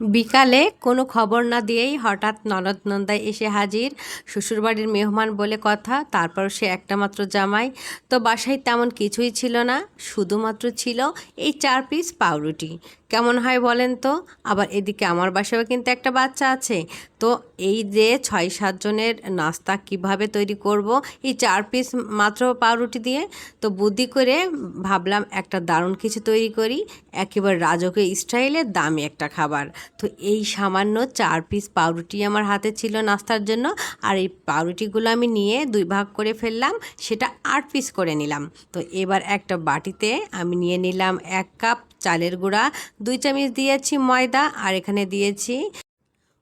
বিকালে কোনো খবর না দিয়েই হঠাৎ ননদ নন্দায় এসে হাজির। শ্বশুরবাড়ির মেহমান বলে কথা, তারপর সে একটা মাত্র জামাই। তো বাসায় তেমন কিছুই ছিল না, শুধুমাত্র ছিল এই চার পিস পাউরুটি। কেমন হয় বলেন তো? আবার এদিকে আমার বাসায়ও কিন্তু একটা বাচ্চা আছে। তো এই যে ছয় সাতজনের নাস্তা কীভাবে তৈরি করব, এই চার পিস মাত্র পাউরুটি দিয়ে, তো বুদ্ধি করে ভাবলাম একটা দারুণ কিছু তৈরি করি। একেবারে রাজকীয় স্টাইলে দামি একটা খাবার। তো এই সামান্য চার পিস পাউরুটি আমার হাতে ছিল নাস্তার জন্য, আর এই পাউরুটিগুলো আমি নিয়ে দুই ভাগ করে ফেললাম, সেটা আট পিস করে নিলাম। তো এবার একটা বাটিতে আমি নিয়ে নিলাম এক কাপ চালের গুঁড়া, দুই চামচ দিয়েছি ময়দা, আর এখানে দিয়েছি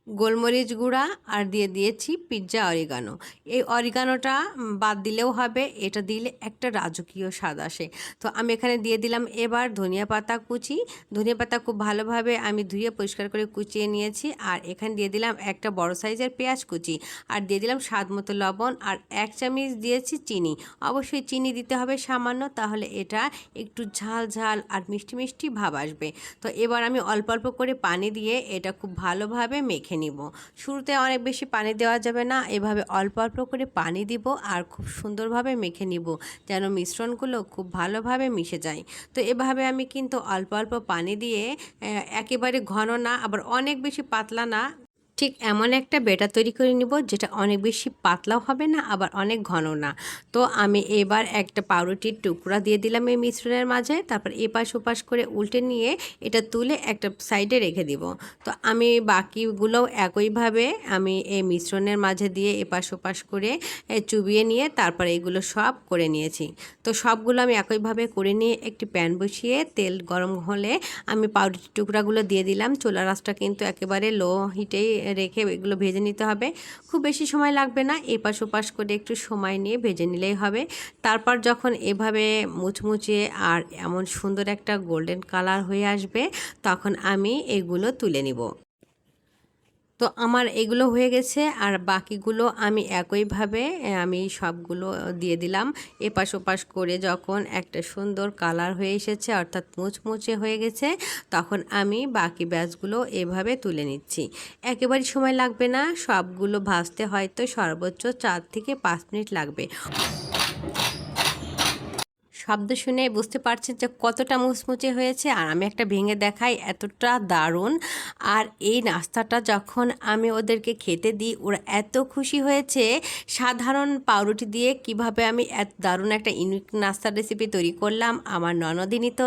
গোলমরিচ গুঁড়া আর দিয়ে দিয়েছি পিৎজা অরিগানো। এই অরিগানোটা বাদ দিলেও হবে, এটা দিলে একটা রাজকীয় স্বাদ আসে। তো আমি এখানে দিয়ে দিলাম এবার ধনিয়া পাতা কুচি। ধনিয়া পাতা খুব ভালোভাবে আমি ধুয়ে পরিষ্কার করে কুচিয়ে নিয়েছি আর এখানে দিয়ে দিলাম একটা বড় সাইজের পেঁয়াজ কুচি। আর দিয়ে দিলাম স্বাদ মতো লবণ আর এক চামচ দিয়েছি চিনি। অবশ্যই চিনি দিতে হবে সামান্য, তাহলে এটা একটু ঝাল ঝাল আর মিষ্টি মিষ্টি ভাব আসবে। তো এবার আমি অল্প অল্প করে পানি দিয়ে এটা খুব ভালোভাবে মেখে নিব। শুরুতে অনেক বেশি পানি দেওয়া যাবে না, এভাবে অল্প অল্প করে পানি দিব আর খুব সুন্দরভাবে মেখে নিব যেন মিশ্রণগুলো খুব ভালোভাবে মিশে যায়। তো এভাবে আমি কিন্তু অল্প অল্প পানি দিয়ে একেবারে ঘন না, আবার অনেক বেশি পাতলা না ঠিক এমন একটা বেটা তৈরি করে নিব যেটা অনেক বেশি পাতলাও হবে না, আবার অনেক ঘন না। তো আমি এবার একটা পাউরুটির টুকরা দিয়ে দিলাম এই মিশ্রণের মাঝে, তারপর এপাশ ওপাশ করে উল্টে নিয়ে এটা তুলে একটা সাইডে রেখে দিব। তো আমি বাকিগুলোও একইভাবে আমি এই মিশ্রণের মাঝে দিয়ে এপাশ ওপাশ করে চুবিয়ে নিয়ে তারপর এগুলো সব করে নিয়েছি। তো সবগুলো আমি একইভাবে করে নিয়ে একটি প্যান বসিয়ে তেল গরম হলে আমি পাউরুটির টুকরাগুলো দিয়ে দিলাম। চোলা রাসটা কিন্তু একেবারে লো হিটেই রেখে এগুলো ভেজে নিতে হবে। খুব বেশি সময় লাগবে না, এপাশ ওপাশ করে একটু সময় নিয়ে ভেজে নিলেই হবে। তারপর যখন এভাবে মুচমুচে আর এমন সুন্দর একটা গোল্ডেন কালার হয়ে আসবে, তখন আমি এগুলো তুলে নিব। তো আমার এগুলো হয়ে গেছে আর বাকিগুলো আমি একইভাবে আমি সবগুলো দিয়ে দিলাম। এপাশ ওপাশ করে যখন একটা সুন্দর কালার হয়ে এসেছে, অর্থাৎ মুচমুচে হয়ে গেছে, তখন আমি বাকি ব্যাচগুলো এভাবে তুলে নিচ্ছি। একেবারে সময় লাগবে না, সবগুলো ভাজতে হয়তো সর্বোচ্চ চার থেকে পাঁচ মিনিট লাগবে। শব্দ শুনে বুঝতে পারছেন যে কতটা মুচমুচে হয়েছে আর আমি একটা ভেঙে দেখাই এতটা দারুণ। আর এই নাস্তাটা যখন আমি ওদেরকে খেতে দিই, ওরা এত খুশি হয়েছে। সাধারণ পাউরুটি দিয়ে কীভাবে আমি এত দারুণ একটা ইউনিক নাস্তার রেসিপি তৈরি করলাম, আমার ননদিনী তো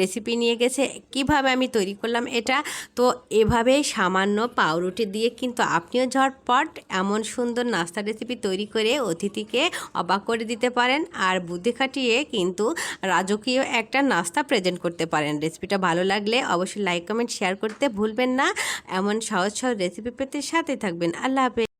রেসিপি নিয়ে গেছে, কীভাবে আমি তৈরি করলাম এটা? তো এভাবে সামান্য পাউরুটি দিয়ে কিন্তু আপনিও ঝটপট এমন সুন্দর নাস্তা রেসিপি তৈরি করে অতিথিকে অবাক করে দিতে পারেন। আর বুদ্ধি খাটিয়ে কিন্তু রাজকীয় একটা নাস্তা প্রেজেন্ট করতে পারেন। রেসিপিটা ভালো লাগলে অবশ্যই লাইক কমেন্ট শেয়ার করতে ভুলবেন না। এমন সহজ সহজ রেসিপি পেতে সাথে থাকবেন। আল্লাহ হাফেজ।